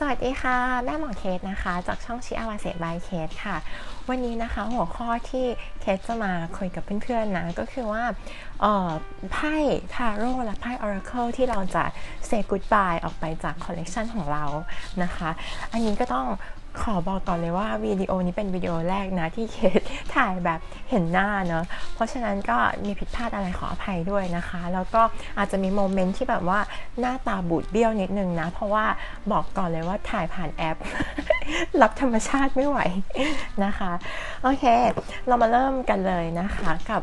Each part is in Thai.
สวัสดีค่ะ แม่หมอเคสนะคะ จากช่องชิอาวาเซบายเคสค่ะ วันนี้นะคะหัวข้อที่เคสจะมาคุยกับเพื่อนๆนะ ก็คือว่าไพ่ทาโร่และไพ่ออราเคิลที่เราจะเซกูดบายออกไปจากคอลเลกชันของเรานะคะ อันนี้ก็ต้อง ขอบอกก่อนเลยว่าวิดีโอนี้เป็นวิดีโอแรกนะที่เคสถ่ายแบบเห็นหน้าเนาะเพราะฉะนั้นก็มีผิดพลาดอะไรขออภัยด้วยนะคะ แล้วก็อาจจะมีโมเมนต์ที่แบบว่าหน้าตาบูดเบี้ยวนิดนึงนะ เพราะว่าบอกก่อนเลยว่าถ่ายผ่านแอป รับธรรมชาติไม่ไหวนะคะ โอเค เรามาเริ่มกันเลยนะคะ กับ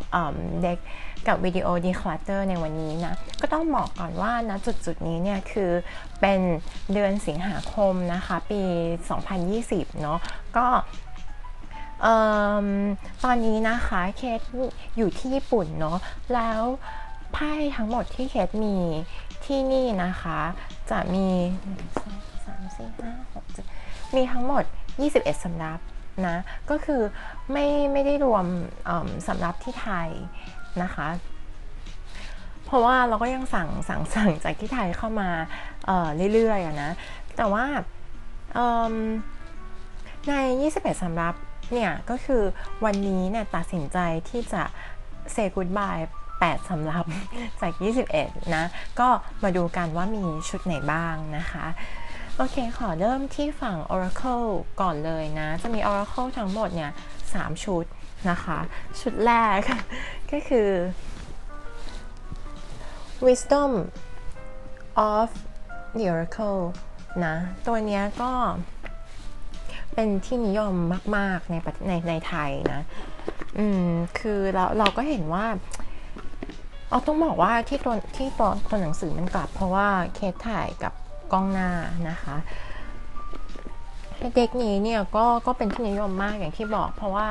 เด็ก กับวิดีโอ declutter ในวันนี้นะ ก็ต้องบอกก่อนว่านะจุดจุดนี้เนี่ยคือเป็นเดือนสิงหาคมนะคะ ปี 2020 เนาะก็ตอนนี้นะคะเคสอยู่ที่ญี่ปุ่นเนาะแล้วไพ่ทั้งหมดที่เคสมีที่นี่นะคะ จะมี3 4 5 6 7มีทั้งหมด 21สำรับนะ ก็คือไม่ไม่ได้รวมสำรับที่ไทย นะคะ เพราะว่าเราก็ยังสั่งสั่งสั่งจากที่ไทยเข้ามาเเรื่อยๆนะ แต่ว่าใน 21สำรับเนี่ยก็คือวันนี้เนี่ยตัดสินใจที่จะเซกูดบาย8สำรับจาก 21 นะ ก็มาดูกันว่ามีชุดไหนบ้างนะคะ โอเค ขอเริ่มที่ฝั่ง Oracle ก่อนเลยนะ จะมี Oracle ทั้งหมดเนี่ย3ชุดนะคะ ชุดแรก ก็คือ Wisdom of the Oracle นะ ตัวนี้ก็เป็นที่นิยมมาก ๆ ในในในไทยนะ อืม คือเราเราก็เห็นว่าเอาต้องบอกว่าที่ตัวที่ตัวตัวหนังสือมันกลับ เพราะว่าเคสถ่ายกับกล้องหน้านะคะเด็กนี้เนี่ยก็ก็เป็นที่นิยมมากอย่างที่บอก เพราะว่า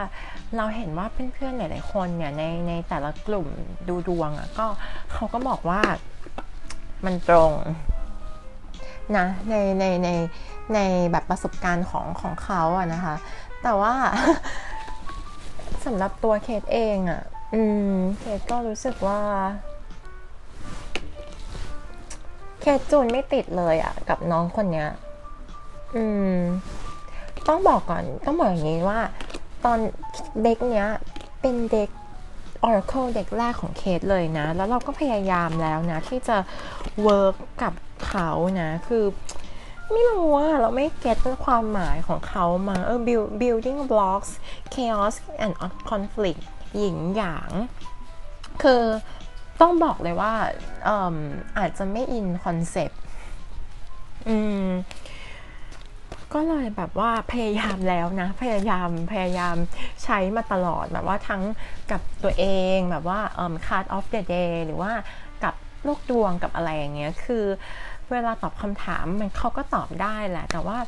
เราเห็นว่าเพื่อนๆหลาย ๆ คนเนี่ยในในแต่ละกลุ่มดูดวงอะ่ะก็เขาก็บอกว่ามันตรงนะในในในในแบบประสบการณ์ของของเขาอะนะคะ แต่ว่าสำหรับตัวเคสเองอะอืมเคสก็รู้สึกว่า เคสจูนไม่ติดเลยอะกับน้องคนเนี้ย อืม ต้องบอกก่อนต้องบอกอย่างนี้ว่า ตอนเด็กเนี้ยเป็นเด็ก Oracle เด็กแรกของเคสเลยนะ แล้วเราก็พยายามแล้วนะ ที่จะเวิร์กกับเขานะ คือไม่รู้ว่าเราไม่เก็ตความหมายของเขามาเออ building blocks chaos and conflict หยิงหยาง คือต้องบอกเลยว่าอาจจะไม่อินคอนเซปต์อืม ก็เลยแบบว่าพยายามแล้วนะ พยายามพยายามใช้มาตลอดแบบว่าทั้งกับตัวเองแบบว่าเอ่อ card of the day หรือว่ากับโลกดวงกับอะไรอย่างเงี้ยคือเวลาตอบคำถามมันเขาก็ตอบได้แหละ แต่ว่า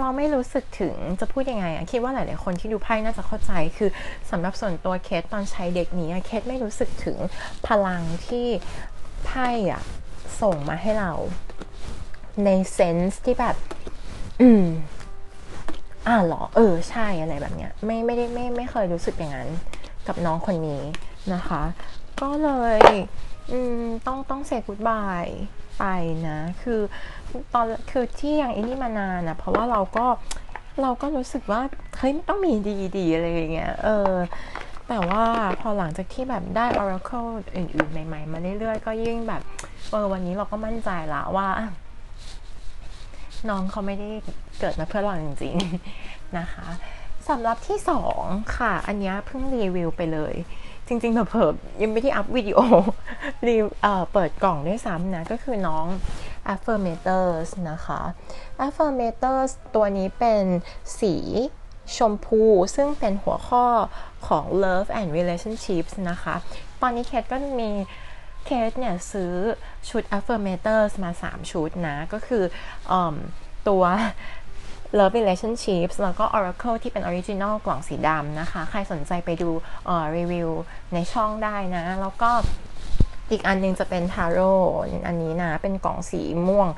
เราไม่รู้สึกถึงจะพูดยังไงอะคิดว่าหลาย ๆ คนที่ดูไพ่น่าจะเข้าใจคือสำหรับส่วนตัวเคสตอนใช้เด็กนี้เคสไม่รู้สึกถึงพลังที่ไพ่อะส่งมาให้เรา ในเซนส์ที่แบบ อืม อ่าหรอ เออ ใช่อะไรแบบเนี้ย ไม่ไม่ได้ไม่ไม่เคยรู้สึกอย่างนั้น กับน้องคนนี้นะคะ ก็เลย อืม ต้องต้องเซกุดบายไปนะ คือตอนคือที่ยังอินี่มานานนะเพราะว่าเราก็เราก็รู้สึกว่าเฮ้ยต้องมีดีๆอะไรอย่างเงี้ยเออแต่ว่าพอหลังจากที่แบบได้ Oracle อื่นๆ ใหม่ ๆ มาเรื่อยๆ ก็ยิ่งแบบ เออวันนี้เราก็มั่นใจละว่า น้องเขาไม่ได้เกิดมาเพื่อเราจริงๆนะคะสำหรับที่สองค่ะ อันนี้เพิ่งรีวิวไปเลย จริงๆเพิ่มยังไม่ได้อัพวิดีโอรีเปิดกล่องด้วยซ้ำนะ ก็คือน้อง affirmators นะคะ affirmators ตัวนี้เป็นสีชมพู ซึ่งเป็นหัวข้อของ love and relationships นะคะ ตอนนี้เคทก็มี เคสเนี่ยซื้อชุด affirmators มา 3 ชุดนะ ก็คืออตัว Love Relationships แล้วก็ Oracle ที่เป็น Original กล่องสีดำนะคะ ใครสนใจไปดูรีวิวในช่องได้นะ แล้วก็อีกอันนึงจะเป็น Tarot อันนี้นะ เป็นกล่องสีม่วง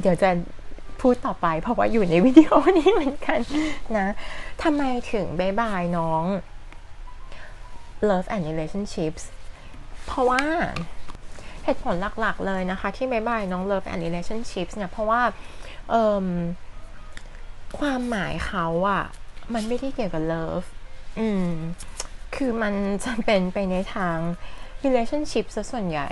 เดี๋ยวจะพูดต่อไปเพราะว่าอยู่ในวิดีโอนี้เหมือนกันนะทำไมถึงบายบายน้อง Love and Relationships เพราะว่า เหตุผลหลักๆเลยนะคะ ที่บายบายน้อง Love and Relationships เนี่ย เพราะว่าความหมายเขาอะมันไม่ได้เกี่ยวกับ love อืมคือมันจะเป็นไปในทาง relationship ซะส่วนใหญ่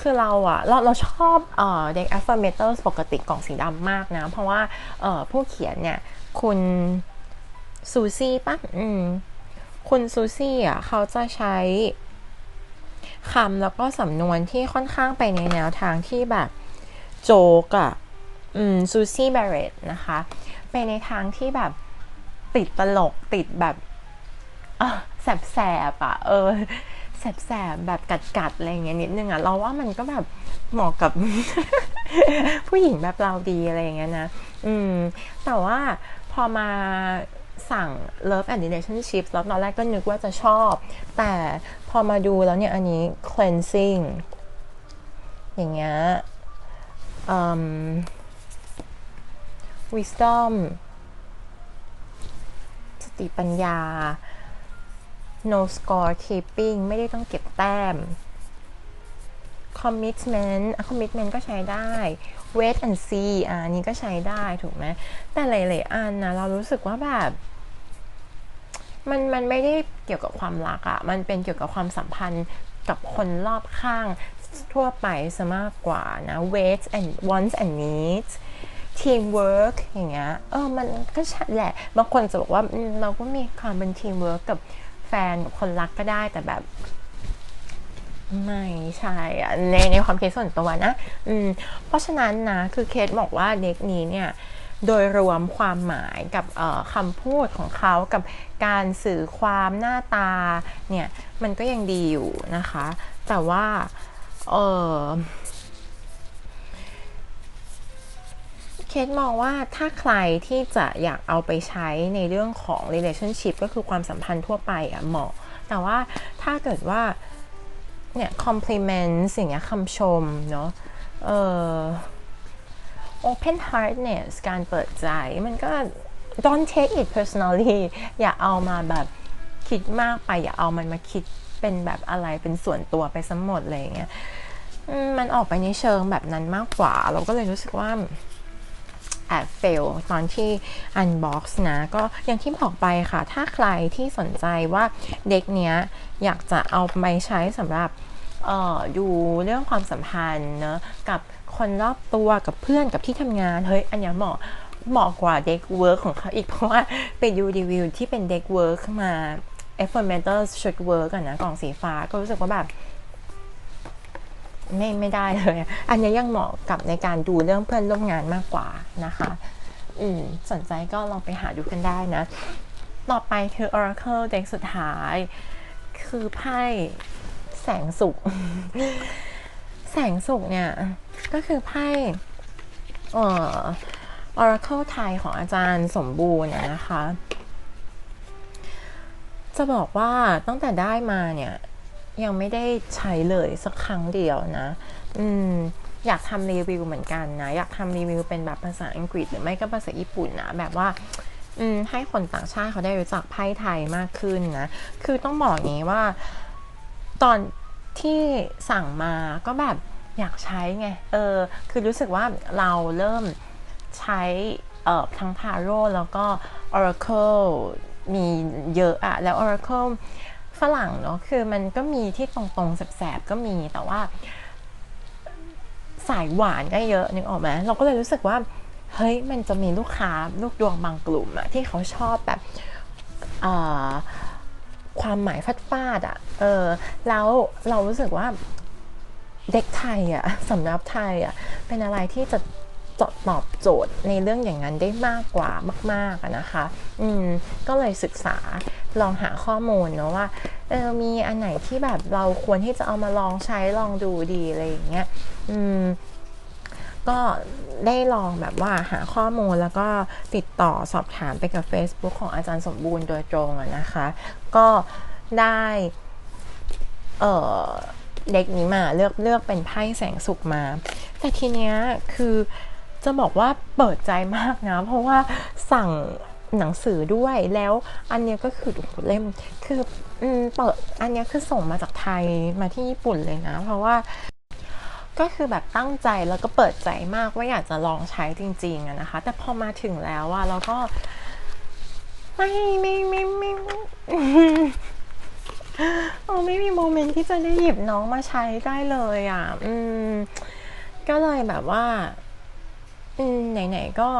คือเราอะเราเราชอบเอ่อเด็ก affirmators ปกติกล่องสีดำมากนะ เพราะว่าเอ่อผู้เขียนเนี่ย คุณซูซี่ปะอืมคุณซูซี่อะเขาจะใช้ คำแล้วก็สำนวนที่ค่อนข้างไปในแนวทางที่แบบโจกอะอืมซูซี่แบรตนะคะ ไปในทางที่แบบติดตลกติดแบบแสบแสบอะเออแสบแสบแบบกัดๆอะไรอย่างเงี้ยนิดนึงอะเราว่ามันก็แบบเหมาะกับ ผู้หญิงแบบเราดีอะไรอย่างเงี้ยนะ อืม แต่ว่าพอมา สั่ง Love and Relationships แล้วตอนแรกก็นึกว่าจะชอบ แต่พอมาดูแล้วเนี่ยอันนี้ cleansing อย่างเงี้ย wisdom สติปัญญา no score keeping ไม่ได้ต้องเก็บแต้ม commitment commitment ก็ใช้ได้ wait and see อะอันนี้ก็ใช้ได้ถูกไหมแต่หลายๆอันนะเรารู้สึกว่าแบบ มันมันไม่ได้เกี่ยวกับความรักอะมันเป็นเกี่ยวกับความสัมพันธ์กับคนรอบข้างทั่วไปซะมากกว่านะ wait and wants and needs teamwork อย่างเงี้ย เออ มันก็ใช่แหละ บางคนจะบอกว่าเราก็มีความเป็น teamwork กับแฟนกับคนรักก็ได้แต่แบบ ไม่ใช่ในในความคิดส่วนตัวนะ อืม เพราะฉะนั้นนะ คือเคสบอกว่าเด็กนี้เนี่ย โดยรวมความหมายกับคำพูดของเขากับการสื่อความหน้าตาเนี่ยมันก็ยังดีอยู่นะคะ แต่ว่าเออเคสมองว่าถ้าใครที่จะอยากเอาไปใช้ในเรื่องของ relationship ก็คือความสัมพันธ์ทั่วไปอะเหมาะ แต่ว่าถ้าเกิดว่าเนี่ย compliment สิ่งเงี้ยคำชมเนาะเออ open heartness การเปิดใจมันก็ don't take it personally อย่าเอามาแบบคิดมากไป อย่าเอามันมาคิดเป็นแบบอะไรเป็นส่วนตัวไปทั้งหมดเลยอย่างเงี้ยมันออกไปในเชิงแบบนั้นมากกว่า เราก็เลยรู้สึกว่าแอบเฟลตอนที่ unbox นะ ก็อย่างที่บอกไปค่ะ ถ้าใครที่สนใจว่าเด็กเนี้ย อยากจะเอาไปใช้สำหรับดูเรื่องความสัมพันธ์เนอะกับ คนรอบตัวกับเพื่อนกับที่ทำงาน เฮ้ย อันนี้เหมาะเหมาะกว่าเด็กเวิร์กของเขาอีกเพราะว่าไปดูรีวิวที่เป็นเด็กเวิร์กมา e f f o r m a t o r ชุดเวิร์กกันนะกล่องสีฟ้าก็รู้สึกว่าแบบไม่ไม่ได้เลย อันนี้ยังเหมาะกับในการดูเรื่องเพื่อนร่วมงานมากกว่านะคะ อืมสนใจก็ลองไปหาดูกันได้นะ ต่อไปคือ Oracle เด็กสุดท้าย คือไพ่แสงสุข แสงสุขเนี่ย ก็คือไพ่เอ่อ Oracle ไทยของอาจารย์สมบูรณ์นะคะ จะบอกว่าตั้งแต่ได้มาเนี่ย ยังไม่ได้ใช้เลยสักครั้งเดียวนะ อืมอยากทำรีวิวเหมือนกันนะ อยากทำรีวิวเป็นแบบภาษาอังกฤษหรือไม่ก็ภาษาญี่ปุ่นนะ แบบว่าอืมให้คนต่างชาติเขาได้รู้จักไพ่ไทยมากขึ้นนะ คือต้องบอกงี้ว่าตอน ที่สั่งมาก็แบบอยากใช้ไง เออ คือรู้สึกว่าเราเริ่มใช้เอ่อทั้ง Tarot แล้วก็ Oracle มีเยอะอะแล้ว Oracle ฝรั่งเนาะ คือมันก็มีที่ตรงๆ แสบๆ ก็มี แต่ว่า สายหวานก็เยอะนึกออกไหมเราก็เลยรู้สึกว่า เฮ้ย มันจะมีลูกค้า ลูกดวงบางกลุ่มอะที่เขาชอบแบบ ความหมายฟัดฟาดอะเออ แล้วเรารู้สึกว่าเด็กไทยอะสำหรับไทยอะ เป็นอะไรที่จะจดตอบโจทย์ในเรื่องอย่างนั้นได้มากกว่ามากๆนะคะ อืม ก็เลยศึกษาลองหาข้อมูลเนาะว่าเออมีอันไหนที่แบบเราควรที่จะเอามาลองใช้ลองดูดีอะไรอย่างเงี้ย อืม ก็ได้ลองแบบว่าหาข้อมูลแล้วก็ติดต่อสอบถามไปกับ Facebook ของอาจารย์สมบูรณ์โดยตรงนะคะ ก็ได้เออเด็กนี้มาเลือกเลือกเป็นไพ่แสงสุขมา แต่ทีเนี้ยคือจะบอกว่าเปิดใจมากนะ เพราะว่าสั่งหนังสือด้วยแล้วอันนี้ก็คือเล่มคืออเปิดอันนี้คือส่งมาจากไทยมาที่ญี่ปุ่นเลยนะ เพราะว่า ก็คือแบบตั้งใจแล้วก็เปิดใจมากว่าอยากจะลองใช้จริงๆอะนะคะ แต่พอมาถึงแล้วอะเราก็ไม่ไม่ไม่ไม่ไม่เออไม่มีโมเมนต์ที่จะได้หยิบน้องมาใช้ได้เลยอะ อืม ก็เลยแบบว่า อืมไหนๆก็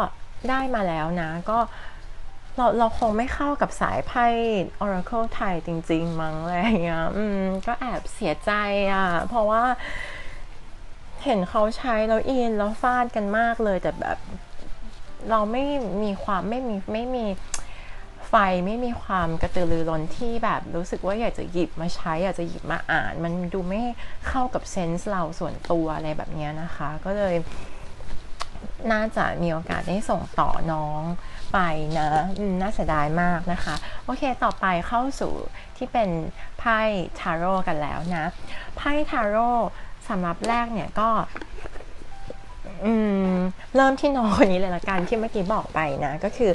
ได้มาแล้วนะ ก็เราเราคงไม่เข้ากับสายไพ่ Oracle ไทยจริง ๆ มั้งอะไรอย่างเงี้ย อืม ก็แอบเสียใจอะ เพราะว่า เห็นเขาใช้แล้วอินแล้วฟาดกันมากเลยแต่แบบ เราไม่มีความไม่มีไม่มีไฟไม่มีความกระตือรือร้นที่แบบรู้สึกว่าอยากจะหยิบมาใช้ อยากจะหยิบมาอ่าน มันดูไม่เข้ากับเซนส์เราส่วนตัวอะไรแบบนี้นะคะ ก็เลยน่าจะมีโอกาสได้ส่งต่อน้องไปนะน่าเสียดายมากนะคะ โอเคต่อไปเข้าสู่ที่เป็นไพ่ทาโร่กันแล้วนะ ไพ่ทาโร่ สำหรับแรกเนี่ยก็เริ่มที่น้องคนนี้เลยละกันที่เมื่อกี้บอกไปนะ ก็คือ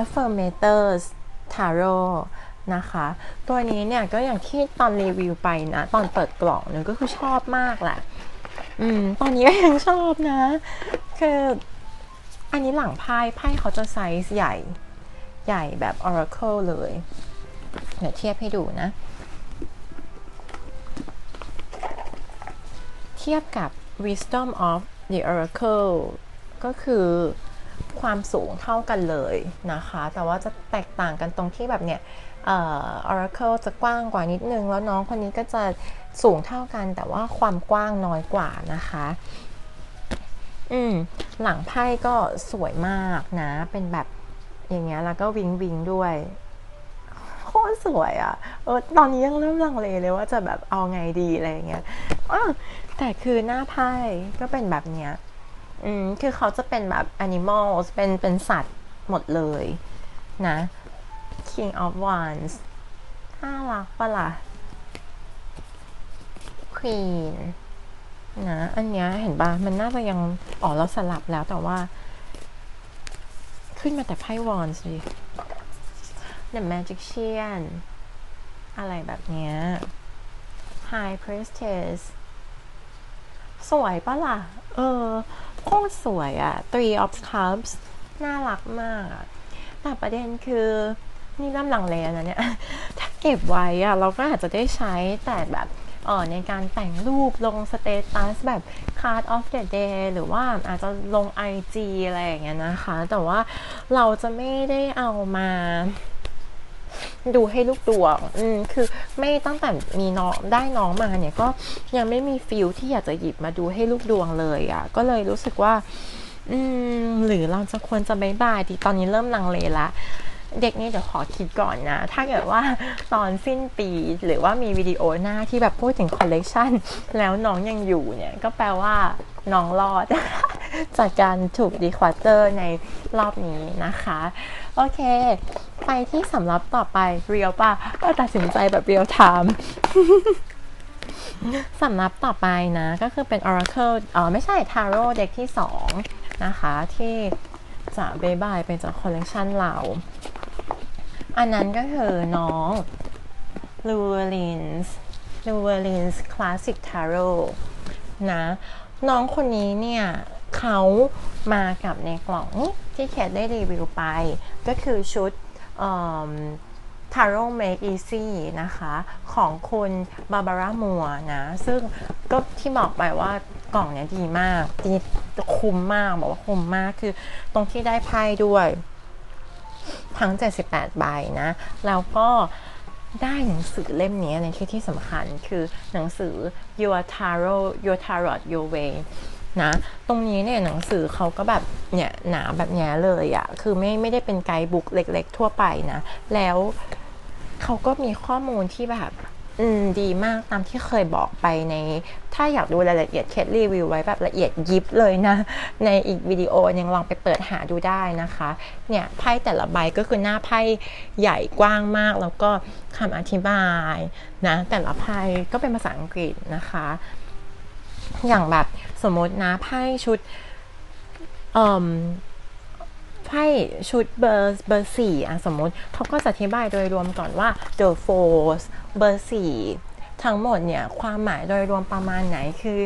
affirmators tarot นะคะ ตัวนี้เนี่ยก็อย่างที่ตอนรีวิวไปนะ ตอนเปิดกล่องเนี่ยก็คือชอบมากแหละอืมตอนนี้ก็ยังชอบนะ คืออันนี้หลังไพ่ไพ่เขาจะไซส์ใหญ่ ใหญ่แบบ oracle เลย เดี๋ยวเทียบให้ดูนะ เทียบกับ wisdom of the oracle ก็คือความสูงเท่ากันเลยนะคะ แต่ว่าจะแตกต่างกันตรงที่แบบเนี่ยออ oracle จะกว้างกว่านิดนึง แล้วน้องคนนี้ก็จะสูงเท่ากัน แต่ว่าความกว้างน้อยกว่านะคะ อืม หลังไพ่ก็สวยมากนะ เป็นแบบอย่างเงี้ย แล้วก็วิงวิงด้วยโคตรสวยอะ่ะ เออ ตอนนี้ยังเริ่มลังเลเลยว่าจะแบบเอาไงดีอะไรเงี้ย อ้าวแต่คือหน้าไพ่ก็เป็นแบบเนี้ย อืม คือเขาจะเป็นแบบ animals เป็น เป็นสัตว์หมดเลยนะ King of Wands น่ารักปะล่ะ Queen นะ อันเนี้ยเห็นปะมันน่าจะยัง อ๋อ เราสลับแล้วแต่ว่า ขึ้นมาแต่ไพ่ Wands ดิ The Magician อะไรแบบเนี้ย High Priestess สวยปะล่ะ เออ โคตรสวยอะ Three of Cups น่ารักมากอะแต่ประเด็นคือนี่เริ่มลังเลนะเนี่ย ถ้าเก็บไว้อะเราก็อาจจะได้ใช้แต่แบบออในการแต่งรูปลงสเตตัสแบบ card of the day หรือว่าอาจจะลง IG อะไรอย่างเงี้ยนะคะ แต่ว่าเราจะไม่ได้เอามา ดูให้ลูกดวง อืมคือไม่ตั้งแต่มีน้องได้น้องมาเนี่ยก็ยังไม่มีฟิลที่อยากจะหยิบมาดูให้ลูกดวงเลยอะ่ะ ก็เลยรู้สึกว่า อืม หรือเราจะควรจะบายบายดีตอนนี้เริ่มลังเลละเด็กนี่เดี๋ยวขอคิดก่อนนะ ถ้าเกิดว่าตอนสิ้นปีหรือว่ามีวิดีโอหน้าที่แบบพูดถึงคอลเลกชันแล้วน้องยังอยู่เนี่ย ก็แปลว่าน้องรอด จากการถูกดีควอเตอร์ในรอบนี้นะคะ โอเค ไปที่สำรับต่อไปเรียลป่ะก็ตัดสินใจแบบเรียลไทม์สำรับต่อไปนะ ก็คือเป็น Oracle เออไม่ใช่ Tarot เด็กที่ 2 นะคะ ที่จะบายบายเป็นจากคอลเลกชันเรา อันนั้นก็คือน้อง l u w e l i n s l u w e l i n s Classic Tarot นะ น้องคนนี้เนี่ย เขามากับในกล่องนี้ที่แคทได้รีวิวไป ก็คือชุด Tarot Make Easy นะคะ ของคุณบาบาร่ามัวนะ ซึ่งก็ที่บอกไปว่ากล่องเนี้ยดีมากดีคุ้มมาก บอกว่าคุ้มมากคือตรงที่ได้ไพ่ด้วย ทั้ง 78 ใบนะ แล้วก็ได้หนังสือเล่มนี้ในที่ที่สำคัญคือหนังสือ Your Tarot Your Tarot Your Way นะ ตรงนี้เนี่ยหนังสือเขาก็แบบเนี่ยหนาแบบนี้เลยอะคือไม่ไม่ได้เป็นไกด์บุ๊กเล็ก ๆ ทั่วไปนะ แล้วเขาก็มีข้อมูลที่แบบอืมดีมากตามที่เคยบอกไปใน ถ้าอยากดูรายละเอียดเคสรีวิวไว้แบบละเอียดยิบเลยนะ ในอีกวิดีโอยังลองไปเปิดหาดูได้นะคะ เนี่ยไพ่แต่ละใบก็คือหน้าไพ่ใหญ่กว้างมาก แล้วก็คำอธิบายนะแต่ละไพ่ก็เป็นภาษาอังกฤษนะคะ อย่างแบบสมมตินะไพ่ชุดไพ่ชุดเบอร์เบอร์สี่อะสมมติเขาก็จะอธิบายโดยรวมก่อนว่า the force เบอร์สี่ทั้งหมดเนี่ยความหมายโดยรวมประมาณไหนคือ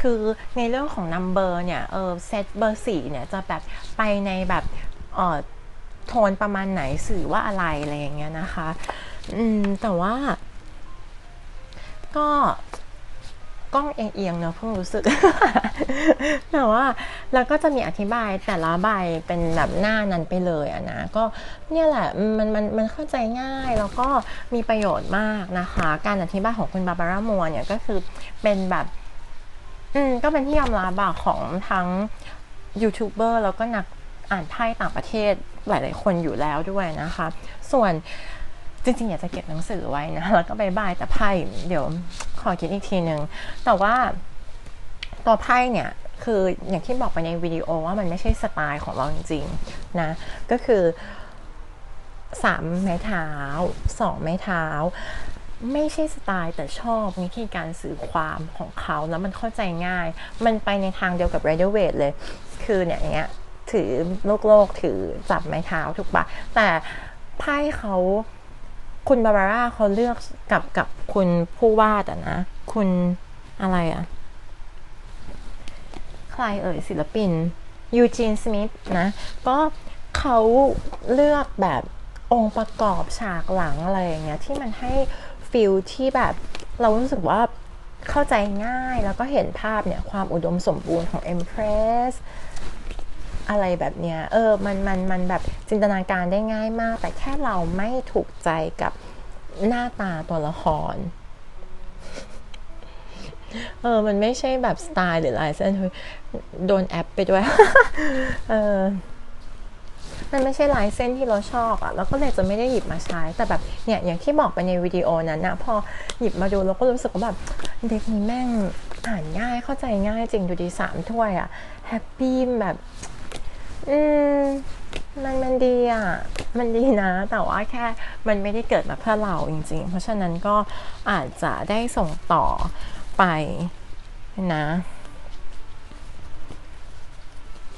คือในเรื่องของนัมเบอร์เนี่ยเออเซตเบอร์สี่เนี่ยจะแบบไปในแบบเออโทนประมาณไหนสื่อว่าอะไรอะไรอย่างเงี้ยนะคะ อืมแต่ว่า ก็ กล้องเอียงๆเนอะเพิ่งรู้สึก แต่ว่าแล้วก็จะมีอธิบายแต่ละใบเป็นแบบหน้านั้นไปเลยอะนะก็เนี่ยแหละมันมันมันเข้าใจง่ายแล้วก็มีประโยชน์มากนะคะ การอธิบายของคุณบาบาร่ามัวเนี่ยก็คือเป็นแบบอืมก็เป็นที่ยอมรับอะของทั้งยูทูบเบอร์แล้วก็นักอ่านไพ่ต่างประเทศหลาย ๆ คนอยู่แล้วด้วยนะคะ ส่วนจริง ๆ อยากจะเก็บหนังสือไว้นะ แล้วก็บายบายแต่ไพ่เดี๋ยว ขอคิดอีกทีหนึ่งแต่ว่าตัวไพ่เนี่ยคืออย่างที่บอกไปในวิดีโอว่ามันไม่ใช่สไตล์ของเราจริงๆนะก็คือสามไม้เท้าสองไม้เท้า ไม่ใช่สไตล์แต่ชอบวิธีการสื่อความของเขาแล้วมันเข้าใจง่าย มันไปในทางเดียวกับ r i d e r w a i t เลย คือเนี่ยอย่างเงี้ยถือโลกโลกถือจับไม้เท้าถูกปะแต่ไพ่เขา คุณบาบาร่าเขาเลือกกับกับคุณผู้วาดอะนะ คุณอะไรอะใครเอ่ยศิลปินยูจีนสมิธนะ ก็เขาเลือกแบบองค์ประกอบฉากหลังอะไรอย่างเงี้ยที่มันให้ฟิลที่แบบเรารู้สึกว่าเข้าใจง่ายแล้วก็เห็นภาพเนี่ย ความอุดมสมบูรณ์ของ Empress อะไรแบบเนี้ยเออมันมันมันแบบจินตนาการได้ง่ายมาก แต่แค่เราไม่ถูกใจกับหน้าตาตัวละครเออ มันไม่ใช่แบบสไตล์หรือลายเส้นโดนแอปไปด้วย เออ มันไม่ใช่ลายเส้นที่เราชอบอะแล้วก็เลยจะไม่ได้หยิบมาใช้ แต่แบบ เนี่ย อย่างที่บอกไปในวิดีโอนั้นนะ พอหยิบมาดูเราก็รู้สึกว่าแบบ เด็กนี้แม่งอ่านง่ายเข้าใจง่ายจริงดูดีสามถ้วยอะ แฮปปี้แบบ อืมมันมันดีอะ มันดีนะ แต่ว่าแค่มันไม่ได้เกิดมาเพื่อเราจริง ๆ เพราะฉะนั้นก็อาจจะได้ส่งต่อไปนะ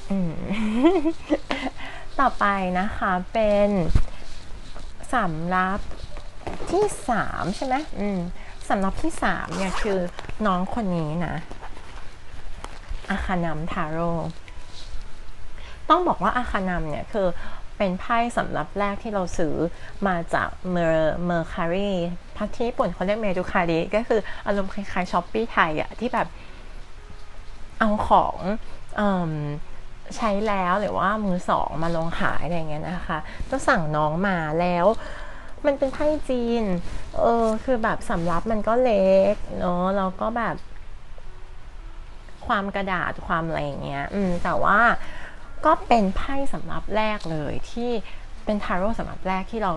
อืมต่อไปนะคะเป็นสำรับที่สามใช่ไหมอืมสำรับที่สามเนี่ยคือน้องคนนี้นะอาคานัมทาโร่ ต้องบอกว่าอาคานัมเนี่ยคือเป็นไพ่สำรับแรกที่เราซื้อมาจากเมอร์เมอร์คารีพักที่ญี่ปุ่นเขาเรียกเมดูคาริก็คืออารมณ์คล้ายๆช้อปปี้ไทยอะที่แบบเอาของอใช้แล้วหรือว่ามือสองมาลงขายอะไรเงี้ยนะคะก็สั่งน้องมาแล้ว มันเป็นไพ่จีน เออคือแบบสำรับมันก็เล็กเนาะแล้วก็แบบ ความกระดาษความอะไรอย่างเงี้ย อืมแต่ว่า ก็เป็นไพ่สำรับแรกเลยที่เป็นทาโร่สำรับแรกที่เรา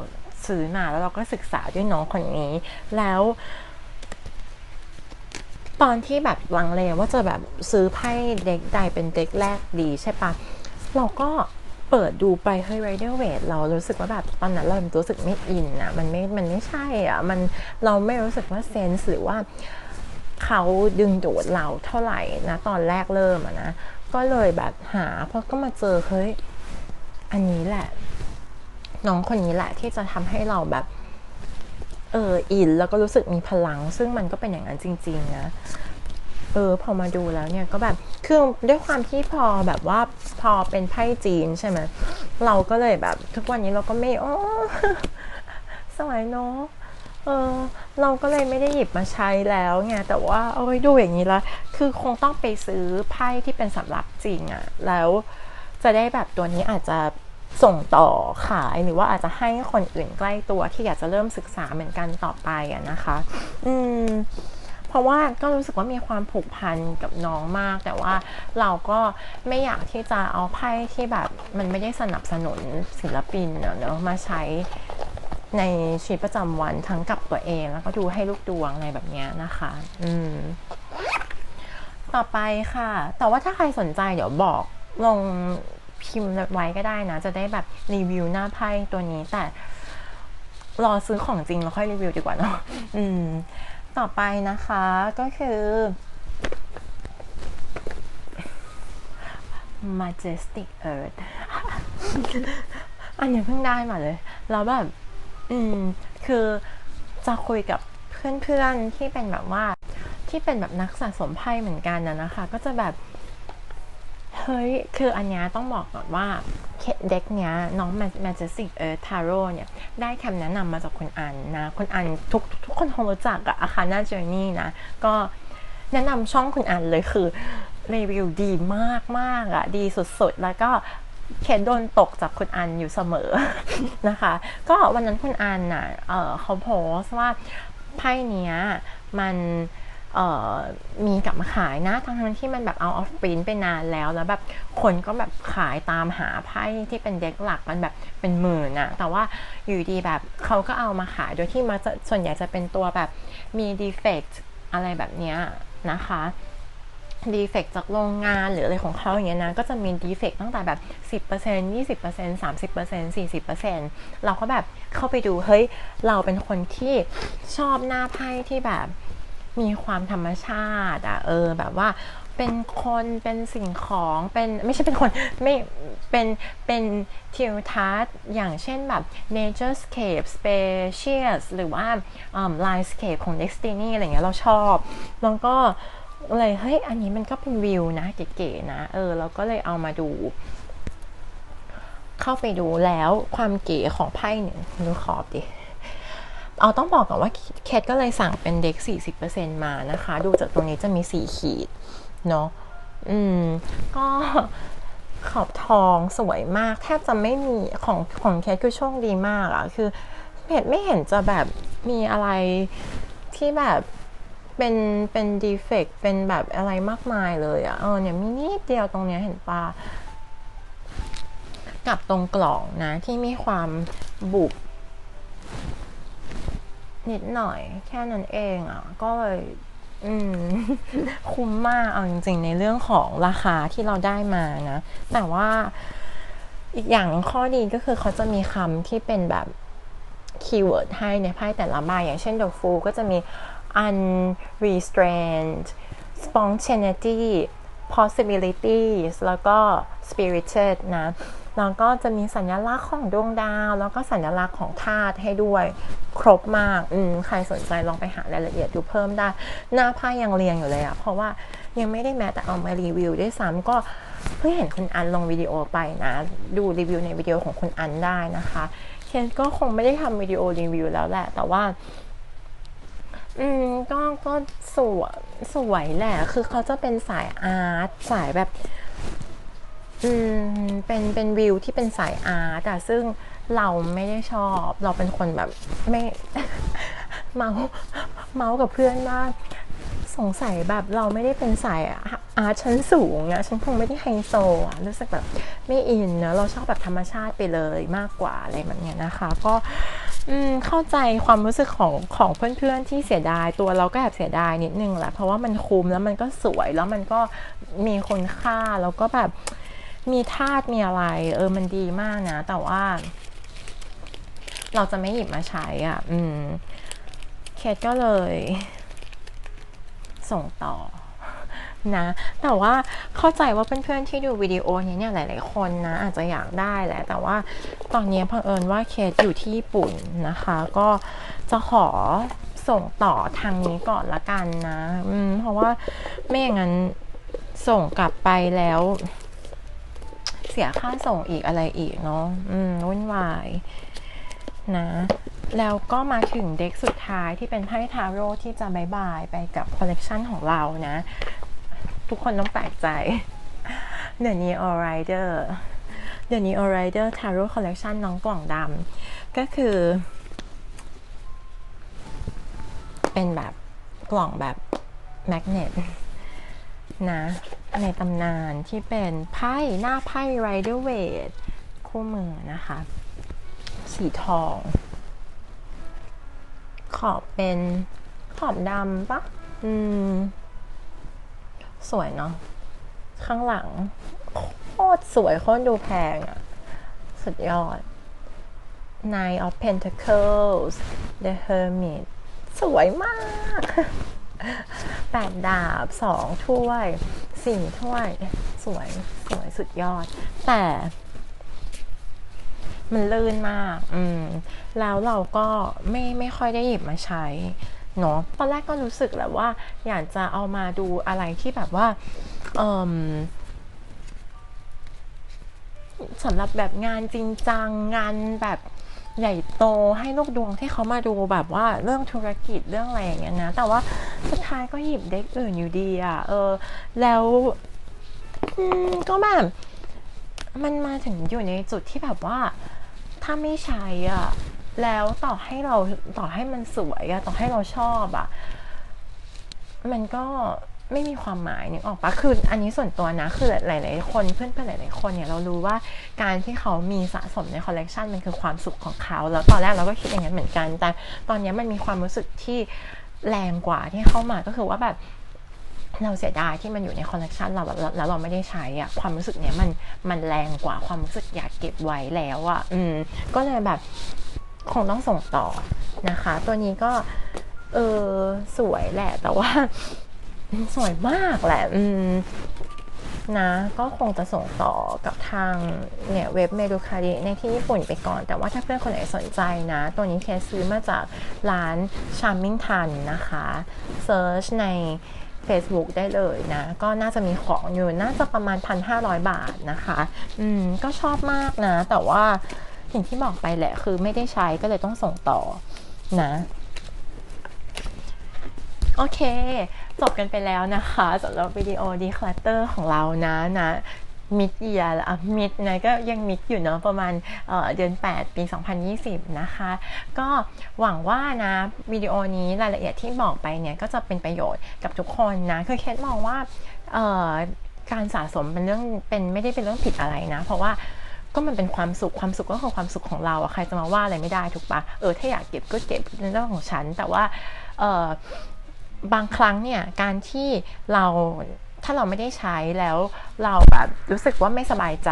ซื้อมาแล้วเราก็ศึกษาด้วยน้องคนนี้ แล้ว ตอนที่แบบลังเลว่าจะแบบซื้อไพ่เด็กใดเป็นเด็กแรกดีใช่ปะเราก็เปิดดูไปเฮ้ยไรเดอร์เวทเรารู้สึกว่าแบบตอนนั้นเรารู้สึกไม่อินอะมันไม่มันไม่ใช่อะมันเราไม่รู้สึกว่าเซนส์หรือว่าเขาดึงดูดเราเท่าไหร่นะตอนแรกเริ่มอะนะ ก็เลยแบบหาเพราะก็มาเจอเฮ้ยอันนี้แหละ น้องคนนี้แหละที่จะทำให้เราแบบเอออินแล้วก็รู้สึกมีพลัง ซึ่งมันก็เป็นอย่างนั้นจริง ๆ นะเออพอมาดูแล้วเนี่ยก็แบบคือด้วยความที่พอแบบว่าพอเป็นไพ่จีนใช่ไหมเราก็เลยแบบทุกวันนี้เราก็ไม่โอ๋อสวยเนาะ เออเราก็เลยไม่ได้หยิบมาใช้แล้วไงแต่ว่าเอ้ยดูอย่างนี้ละคือคงต้องไปซื้อไพ่ที่เป็นสำหรับจริงอะแล้วจะได้แบบตัวนี้อาจจะส่งต่อขายหรือว่าอาจจะให้คนอื่นใกล้ตัวที่อยากจะเริ่มศึกษาเหมือนกันต่อไปอะนะคะ อืมเพราะว่าก็รู้สึกว่ามีความผูกพันกับน้องมาก แต่ว่าเราก็ไม่อยากที่จะเอาไพ่ที่แบบมันไม่ได้สนับสนุนศิลปินเนอะมาใช้ ในชีวิตประจำวันทั้งกับตัวเอง แล้วก็ดูให้ลูกดวงอะไรแบบนี้นะคะ อืม ต่อไปค่ะ แต่ว่าถ้าใครสนใจเดี๋ยวบอกลงพิมพ์ไว้ก็ได้นะ จะได้แบบรีวิวหน้าไพ่ตัวนี้ แต่รอซื้อของจริงแล้วค่อยรีวิวดีกว่าเนาะอืม ต่อไปนะคะก็คือ majestic earth อันนี้เพิ่งได้มาเลยแล้วแบบ อืมคือจะคุยกับเพื่อนๆที่เป็นแบบว่า ที่เป็นแบบนักสะสมไพ่เหมือนกันนะนะคะ ก็จะแบบเฮ้ย คืออันเนี้ยต้องบอกก่อนว่าเด็กเนี้ยน้อง Majestic Earth Tarot เนี่ย ได้คำแนะนำมาจากคุณอันนะคุณอันทุกทุกคนคงรู้จักอะอาคาน่าเจอร์นี่นะ ก็แนะนำช่องคุณอันเลยคือรีวิวดีมากมากอะดีสุดๆ แล้วก็ เคนโดนตกจากคุณอันอยู่เสมอนะคะ ก็วันนั้นคุณอันน่ะเเขาโพสว่าไพ่เนี้ยมันมีกลับมาขายนะทั้งทั้งที่มันแบบเอาออฟปรินไปนานแล้วแล้วแบบคนก็แบบขายตามหาไพ่ที่เป็นเด็กหลักมันแบบเป็นหมื่นอะแต่ว่าอยู่ดีแบบเขาก็เอามาขายโดยที่มาส่วนใหญ่จะเป็นตัวแบบมีดีเฟกต์อะไรแบบเนี้ยนะคะ ดีเฟกจากโรงงานหรืออะไรของเขาอย่างเงี้ยนะก็จะมีดีเฟกตั้งแต่แบบ 10% 20% 30% 40%เราก็แบบเข้าไปดูเฮ้ยเราเป็นคนที่ชอบหน้าไพ่ที่แบบมีความธรรมชาติอะเออแบบว่าเป็นคนเป็นสิ่งของเป็นไม่ใช่เป็นคนไม่เป็นเป็นทิวทัศน์อย่างเช่นแบบ nature scape spacious หรือว่า landscape ของ destiny อะไรเงี้ยเราชอบ แล้วก็ เลยเฮ้ยอันนี้มันก็เป็นวิวนะเก๋ๆนะ เออเราก็เลยเอามาดู เข้าไปดูแล้วความเก๋ของไพ่หนึ่งดูขอบดิเอาต้องบอกก่อนว่าเคทก็เลยสั่งเป็นเด็ก 40%มานะคะ ดูจากตรงนี้จะมี 4 ขีด เนาะอืม ก็ขอบทองสวยมาก แทบจะไม่มีของของเคทคือโชคดีมากอะคือเพจไม่เห็นจะแบบมีอะไรที่แบบ เป็นเป็นดีเฟกเป็นแบบอะไรมากมายเลยอะเออเนี่ยมีนิดเดียวตรงเนี้ยเห็นปะกับตรงกล่องนะ ที่มีความบุบนิดหน่อยแค่นั้นเองอะ ก็เลยคุ้มมากเอาจริงๆ ในเรื่องของราคาที่เราได้มานะ แต่ว่าอีกอย่างข้อดีก็คือเขาจะมีคำที่เป็นแบบคีย์เวิร์ดให้ในไพ่แต่ละใบอย่างเช่น The Fool ก็จะมี unrestrained spontaneity possibilities แล้วก็ spirited นะแล้วก็จะมีสัญลักษณ์ของดวงดาว แล้วก็สัญลักษณ์ของธาตุให้ด้วยครบมากอืมใครสนใจลองไปหารายละเอียดดูเพิ่มได้ หน้าผ้ายังเรียงอยู่เลยอะเพราะว่ายังไม่ได้แม้แต่เอามารีวิวด้วยซ้ำก็เพิ่งเห็นคุณอันลงวิดีโอไปนะ ดูรีวิวในวิดีโอของคุณอันได้นะคะ เคนก็คงไม่ได้ทำวิดีโอรีวิวแล้วแหละ แต่ว่า อืมก็ก็สวยสวยแหละ คือเขาจะเป็นสายอาร์ตสายแบบ อืมเป็นเป็นวิวที่เป็นสายอาร์ตแต่ซึ่งเราไม่ได้ชอบ เราเป็นคนแบบไม่ เมาเมากับเพื่อนว่าสงสัยแบบเราไม่ได้เป็นสายอาร์ตชั้นสูงนะฉันคงไม่ได้ไฮโซอะรู้สึกแบบไม่อินนะเราชอบแบบธรรมชาติไปเลยมากกว่าอะไรแบบนี้นะคะ ก็ เข้าใจความรู้สึกของของเพื่อนๆที่เสียดายตัวเราก็แอบเสียดายนิดนึงแหละเพราะว่ามันคุ้มแล้วมันก็สวยแล้วมันก็มีคุณค่าแล้วก็แบบมีธาตุมีอะไร เออมันดีมากนะ แต่ว่า เราจะไม่หยิบมาใช้อะ อืม เคทก็เลย ส่งต่อ นะแต่ว่าเข้าใจว่าเพื่อนๆที่ดูวิดีโอนี้เนี่ยหลายๆคนนะอาจจะอยากได้แหละ แต่ว่าตอนนี้เผอิญว่าเคทอยู่ที่ญี่ปุ่นนะคะ ก็จะขอส่งต่อทางนี้ก่อนละกันนะอืมเพราะว่าไม่อย่างนั้นส่งกลับไปแล้ว เสียค่าส่งอีกอะไรอีกเนาะอืมวุ่นวายนะแล้วก็มาถึงเด็กสุดท้ายที่เป็นไพ่ทาโร่ที่จะบายบายไปกับคอลเลกชันของเรานะ ทุกคนต้องแปลกใจ The Neo Rider The Neo Rider Tarot Collection น้องกล่องดำก็คือ เป็นแบบกล่องแบบแมกเนตนะในตำนานที่เป็นไพ่หน้าไพ่ไรเดอร์เวทคู่มือนะคะ สีทอง ขอบเป็นขอบดำปะอืม สวยเนาะข้างหลัง โคตรสวยโคตรดูแพงอะสุดยอด Nine of Pentacles The Hermit สวยมากแปดดาบสองถ้วยสี่ถ้วย สวยสวยสุดยอด แต่ มันลื่นมาก อืม แล้วเราก็ไม่ไม่ค่อยได้หยิบมาใช้ เนาะตอนแรกก็รู้สึกแหละว่า อยากจะเอามาดูอะไรที่แบบว่าเอมสำหรับแบบงานจริงจังงานแบบใหญ่โตให้ลูกดวงที่เขามาดูแบบว่าเรื่องธุรกิจเรื่องอะไรอย่างเงี้ยนะ แต่ว่าสุดท้ายก็หยิบเด็กอื่นอยู่ดีอะ่ะเออ แล้วก็แบบมันมาถึงอยู่ในจุดที่แบบว่า ถ้าไม่ใช้อะ แล้วต่อให้เราต่อให้มันสวยอะต่อให้เราชอบอะมันก็ไม่มีความหมายนึกออกปะคืออันนี้ส่วนตัวนะ คือหลาย ๆ คนเพื่อนๆหลาย ๆ คนเนี่ยเรารู้ว่าการที่เขามีสะสมในคอลเลกชันมันคือความสุขของเขา แล้วตอนแรกเราก็คิดอย่างนั้นเหมือนกัน แต่ตอนนี้มันมีความรู้สึกที่แรงกว่าที่เข้ามาก็คือว่าแบบเราเสียดายที่มันอยู่ในคอลเลกชันเราแล้วเราไม่ได้ใช้อะความรู้สึกเนี้ยมันมันแรงกว่าความรู้สึกอยากเก็บไว้แล้วอะอืมก็เลยแบบ คงต้องส่งต่อนะคะ ตัวนี้ก็เออสวยแหละ แต่ว่า สวยมากแหละอืมนะก็คงจะส่งต่อกับทางเนี่ยเว็บเมดูคาริในที่ญี่ปุ่นไปก่อน แต่ว่าถ้าเพื่อนคนไหนสนใจนะ ตัวนี้แค่ซื้อมาจากร้าน Charming Tan นะคะเซิร์ชใน Facebook ได้เลยนะ ก็น่าจะมีของอยู่น่าจะประมาณ 1,500 บาทนะคะ อืม ก็ชอบมากนะ แต่ว่า อย่างที่บอกไปแหละคือไม่ได้ใช้ก็เลยต้องส่งต่อนะโอเค จบกันไปแล้วนะคะสำหรับวิดีโอดีคลัตเตอร์ของเรานะนะมิดเยียร์อะมิดนะก็ยังมิดอยู่เนาะประมาณเเดือน 8 ปี 2020 นะคะ ก็หวังว่านะวิดีโอนี้รายละเอียดที่บอกไปเนี่ย ก็จะเป็นประโยชน์กับทุกคนนะ คือเคสมองว่าการสะสมเป็นเรื่องเป็นไม่ได้เป็นเรื่องผิดอะไรนะ เพราะว่า ก็มันเป็นความสุขความสุขก็คือความสุขของเราอะใครจะมาว่าอะไรไม่ได้ถูกปะเออถ้าอยากเก็บก็เก็บในเรื่องของฉัน แต่ว่าเออบางครั้งเนี่ยการที่เราถ้าเราไม่ได้ใช้แล้วเราแบบรู้สึกว่าไม่สบายใจ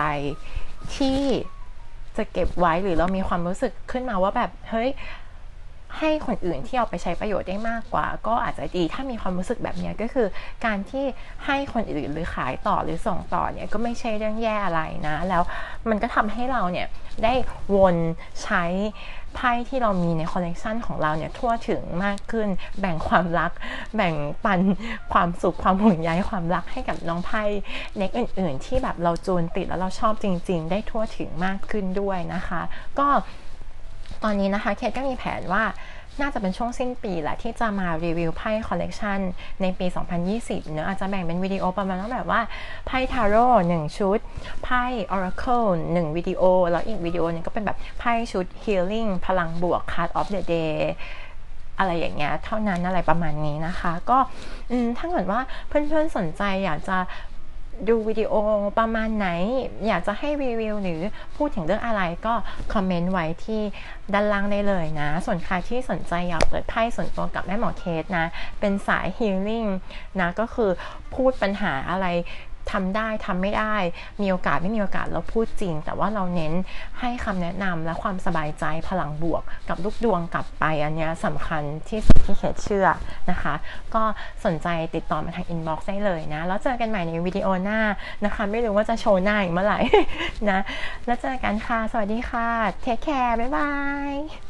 ที่จะเก็บไว้หรือเรามีความรู้สึกขึ้นมาว่าแบบเฮ้ย ให้คนอื่นที่เอาไปใช้ประโยชน์ได้มากกว่า ก็อาจจะดีถ้ามีความรู้สึกแบบนี้ก็คือ การที่ให้คนอื่นหรือขายต่อหรือส่งต่อเนี่ยก็ไม่ใช่เรื่องแย่อะไรนะ แล้วมันก็ทำให้เราเนี่ยได้วนใช้ไพ่ที่เรามีในคอลเลกชันของเราเนี่ยทั่วถึงมากขึ้น แบ่งความรัก แบ่งปันความสุขความห่วงใยความรักให้กับน้องไพ่เน็กอื่น ๆ ที่แบบเราจูนติดแล้วเราชอบจริง ๆ ได้ทั่วถึงมากขึ้นด้วยนะคะ ก็ ตอนนี้นะคะเคทก็มีแผนว่าน่าจะเป็นช่วงสิ้นปีแหละที่จะมารีวิวไพ่คอลเลกชันในปี 2020 เนอะอาจจะแบ่งเป็นวิดีโอประมาณว่าแบบว่าไพ่ทาโร่หนึ่งชุด ไพ่ Oracle หนึ่งวิดีโอ แล้วอีกวิดีโอนึงก็เป็นแบบไพ่ชุด Healing พลังบวก Card of the Day อะไรอย่างเงี้ยเท่านั้นอะไรประมาณนี้นะคะ ก็ถ้าเกิดว่าเพื่อนๆสนใจอยากจะ ดูวิดีโอประมาณไหน อยากจะให้รีวิวหรือพูดถึงเรื่องอะไรก็คอมเมนต์ไว้ที่ด้านล่างได้เลยนะ ส่วนใครที่สนใจอยากเปิดไพ่ส่วนตัวกับแม่หมอเคสนะ เป็นสายฮีลิ่งนะก็คือพูดปัญหาอะไรทำได้ทำไม่ได้ มีโอกาสไม่มีโอกาสเราพูดจริง แต่ว่าเราเน้นให้คำแนะนำและความสบายใจพลังบวกกับลูกดวงกลับไปอันนี้สำคัญที่สุด ที่เขตเชื่อนะคะ ก็สนใจติดต่อมาทางอินบ็อกซ์ได้เลยนะ แล้วเจอกันใหม่ในวิดีโอหน้านะคะ ไม่รู้ว่าจะโชว์หน้าอีกเมื่อไหร่นะ แล้วเจอกันค่ะ สวัสดีค่ะ เทคแคร์ บ๊ายบาย